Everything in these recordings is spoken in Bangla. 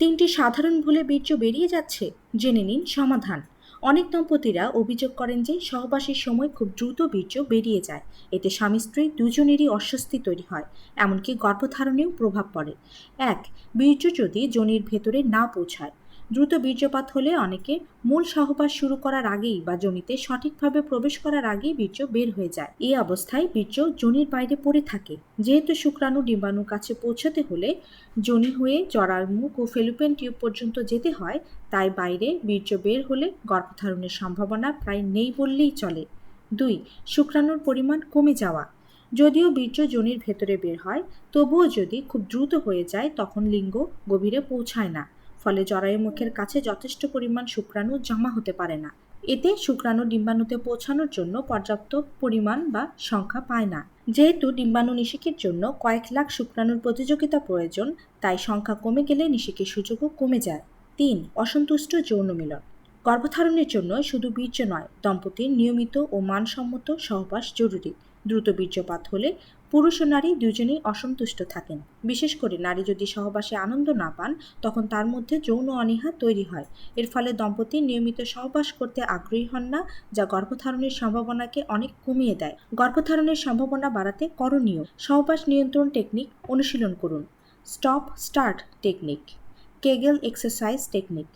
তিনটি সাধারণ ভুলে বীর্য বেরিয়ে যাচ্ছে। জেনে নিন সমাধান। অনেক দম্পতিরা অভিযোগ করেন যে সহবাসের সময় খুব দ্রুত বীর্য বেরিয়ে যায়। এতে স্বামী স্ত্রী দুজনেরই অস্বস্তি তৈরি হয়, এমনকি গর্ভধারণেও প্রভাব পড়ে। এক, বীর্য যদি জনির ভেতরে না পৌঁছায় দ্রুত বীর্যপাত হলে অনেকে মূল সহবাস শুরু করার আগেই বা জনিতে সঠিকভাবে প্রবেশ করার আগেই বীর্য বের হয়ে যায়। এই অবস্থায় বীর্য জনির বাইরে পড়ে থাকে। যেহেতু শুক্রাণু ডিম্বাণুর কাছে পৌঁছাতে হলে জনি হয়ে জরার মুখ ও ফেলুপেন টিউব পর্যন্ত যেতে হয়, তাই বাইরে বীর্য বের হলে গর্ভধারণের সম্ভাবনা প্রায় নেই বললেই চলে। দুই, শুক্রাণুর পরিমাণ কমে যাওয়া। যদিও বীর্য জনির ভেতরে বের হয়, তবুও যদি খুব দ্রুত হয়ে যায়, তখন লিঙ্গ গভীরে পৌঁছায় না। ফলে জরায়ু মুখের কাছে যথেষ্ট পরিমাণ শুক্রাণু জমা হতে পারে না। এতে শুক্রাণু ডিম্বাণুতে পৌঁছানোর জন্য পর্যাপ্ত পরিমাণ বা সংখ্যা পায় না। যেহেতু ডিম্বাণু নিষেকের জন্য কয়েক লাখ শুক্রাণুর প্রতিযোগিতা প্রয়োজন, তাই সংখ্যা কমে গেলে নিষেকের সুযোগও কমে যায়। তিন, অসন্তুষ্ট যৌন মিলন। গর্ভধারণের জন্য শুধু বীর্য নয়, দম্পতির নিয়মিত ও মানসম্মত সহবাস জরুরি। দ্রুত বীর্যপাত হলে পুরুষ ও নারী দুজনেই অসন্তুষ্ট থাকেন। বিশেষ করে নারী যদি সহবাসে আনন্দ না পান, তখন তার মধ্যে যৌন অনীহা তৈরি হয়। এর ফলে দম্পতি নিয়মিত সহবাস করতে আগ্রহী হন না, যা গর্ভধারণের সম্ভাবনাকে অনেক কমিয়ে দেয়। গর্ভধারণের সম্ভাবনা বাড়াতে করণীয়। সহবাস নিয়ন্ত্রণ টেকনিক অনুশীলন করুন। Stop start technique. Kegel exercise technique.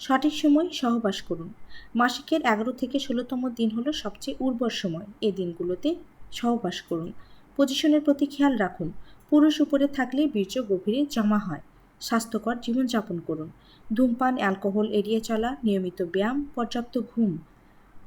সঠিক সময় সহবাস করুন। মাসিকের এগারো থেকে ষোলোতম দিন হলো সবচেয়ে উর্বর সময়। এ দিনগুলোতে সহবাস করুন। পজিশনের প্রতি খেয়াল রাখুন। পুরুষ উপরে থাকলে বীর্য গভীরে জমা হয়। স্বাস্থ্যকর জীবনযাপন করুন। ধূমপান, অ্যালকোহল এড়িয়ে চলা, নিয়মিত ব্যায়াম, পর্যাপ্ত ঘুম।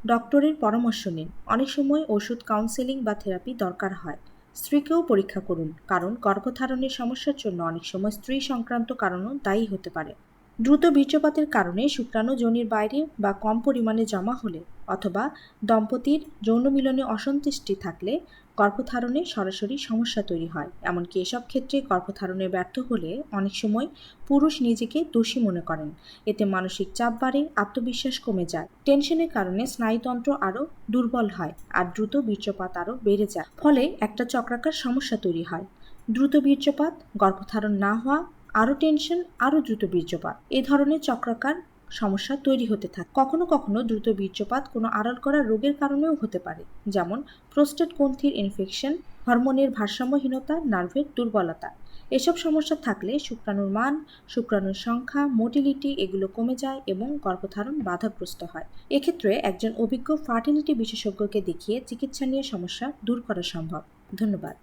ডক্টরের পরামর্শ নিন। অনেক সময় ওষুধ কাউন্সেলিং বা থেরাপি দরকার হয়। স্ত্রীকেও পরীক্ষা করুন। কারণ গর্ভধারণের সমস্যার জন্য অনেক সময় স্ত্রী সংক্রান্ত কারণও দায়ী হতে পারে। দ্রুত বীর্যপাতের কারণে শুক্রাণু যোনির বাইরে বা কম পরিমাণে জমা হলে অথবা দম্পতির যৌন মিলনে অসন্তুষ্টি থাকলে গর্ভধারণে সরাসরি সমস্যা তৈরি হয়। এমনকি এসব ক্ষেত্রে গর্ভধারণে ব্যর্থ হলে অনেক সময় পুরুষ নিজেকে দোষী মনে করেন। এতে মানসিক চাপ বাড়ে, আত্মবিশ্বাস কমে যায়। টেনশনের কারণে স্নায়ুতন্ত্র আরও দুর্বল হয় আর দ্রুত বীর্যপাত আরও বেড়ে যায়। ফলে একটা চক্রাকার সমস্যা তৈরি হয়। দ্রুত বীর্যপাত, গর্ভধারণ না হওয়া আরও টেনশন আরও দ্রুত বীর্যপাত। এ ধরনের চক্রাকার সমস্যা তৈরি হতে থাকে। কখনো কখনো দ্রুত বীর্যপাত কোনো আড়াল করা রোগের কারণেও হতে পারে, যেমন প্রোস্টেট গ্রন্থির ইনফেকশন হরমোনের ভারসাম্যহীনতা, নার্ভের দুর্বলতা। এসব সমস্যা থাকলে শুক্রাণুর মান, শুক্রাণুর সংখ্যা, মোটিলিটি এগুলো কমে যায় এবং গর্ভধারণ বাধাগ্রস্ত হয়। এক্ষেত্রে একজন অভিজ্ঞ ফার্টিলিটি বিশেষজ্ঞকে দেখিয়ে চিকিৎসা নিয়ে সমস্যা দূর করা সম্ভব। ধন্যবাদ।